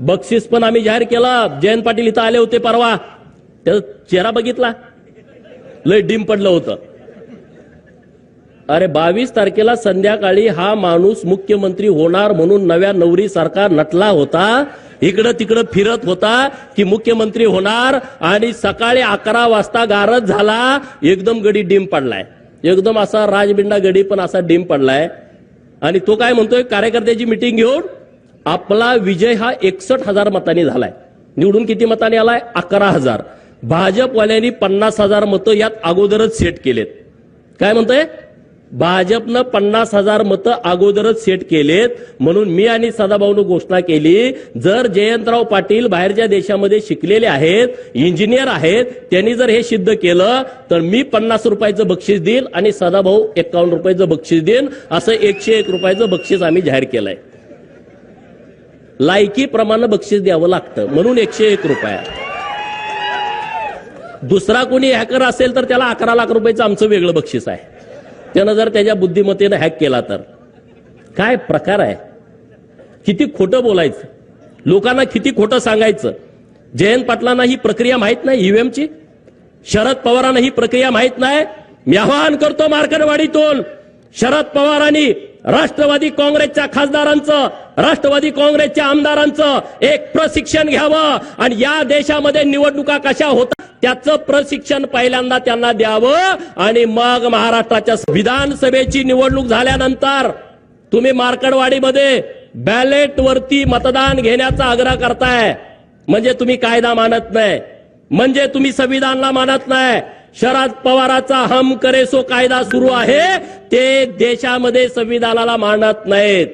बक्षीस पण आम्ही जाहीर केला. जयंत पाटील इथं आले होते परवा. त्याचा चेहरा बघितला? लय डिम पडलं होतं. अरे बावीस तारखेला संध्याकाळी हा माणूस मुख्यमंत्री होणार म्हणून नव्या नवरी सरकार नटला होता. इकडं तिकडं फिरत होता की मुख्यमंत्री होणार आणि सकाळी अकरा वाजता गारज झाला. एकदम गडी डिम पडलाय. एकदम असा राजबिंडा गडी पण असा डिम पडलाय. आणि तो काय म्हणतोय? कार्यकर्त्याची मिटिंग घेऊन आपला विजय हा एकसठ हजार मतांनी झालाय. निवडून किती मतांनी आलाय? अकरा हजार. भाजपवाल्यांनी पन्नास हजार मतं यात अगोदरच सेट केलेत. काय म्हणतोय? भाजपनं पन्नास हजार मतं अगोदरच सेट केलेत. म्हणून मी आणि सदाभाऊनं घोषणा केली जर जयंतराव पाटील बाहेरच्या देशामध्ये शिकलेले आहेत इंजिनियर आहेत त्यांनी जर हे सिद्ध केलं तर मी पन्नास रुपयाचं बक्षीस देईन आणि सदाभाऊ एकावन्न रुपयाचं बक्षीस देईन. असं एकशे एक रुपयाचं बक्षीस आम्ही जाहीर केलंय. लायकीप्रमाणे बक्षीस द्यावं लागतं. म्हणून एकशे एक रुपया. दुसरा कोणी हॅकर असेल तर त्याला अकरा लाख रुपयाचं आमचं वेगळं बक्षीस आहे. त्यानं जर त्याच्या बुद्धिमत्तेनं हॅक केला तर. काय प्रकार आहे? किती खोटं बोलायचं? लोकांना किती खोटं सांगायचं? जयंत पाटलांना ही प्रक्रिया माहीत नाही? ईव्हीएमची शरद पवारांना ही प्रक्रिया माहीत नाही? मी आवाहन करतो मार्कनवाडीतून शरद पवारांनी राष्ट्रवादी काँग्रेसच्या खासदारांचं राष्ट्रवादी काँग्रेसच्या आमदारांचं एक प्रशिक्षण घ्यावं आणि या देशामध्ये निवडणुका कशा होतात त्याचं प्रशिक्षण पहिल्यांदा त्यांना द्यावं आणि मग महाराष्ट्राच्या विधानसभेची निवडणूक झाल्यानंतर तुम्ही मार्कडवाडीमध्ये बॅलेट वरती मतदान घेण्याचा आग्रह करताय. म्हणजे तुम्ही कायदा मानत नाही. म्हणजे तुम्ही संविधानला मानत नाही. शरद पवाराचा हम करेसो कायदा सुरू आहे. ते देशामध्ये संविधानाला मानत नाहीत.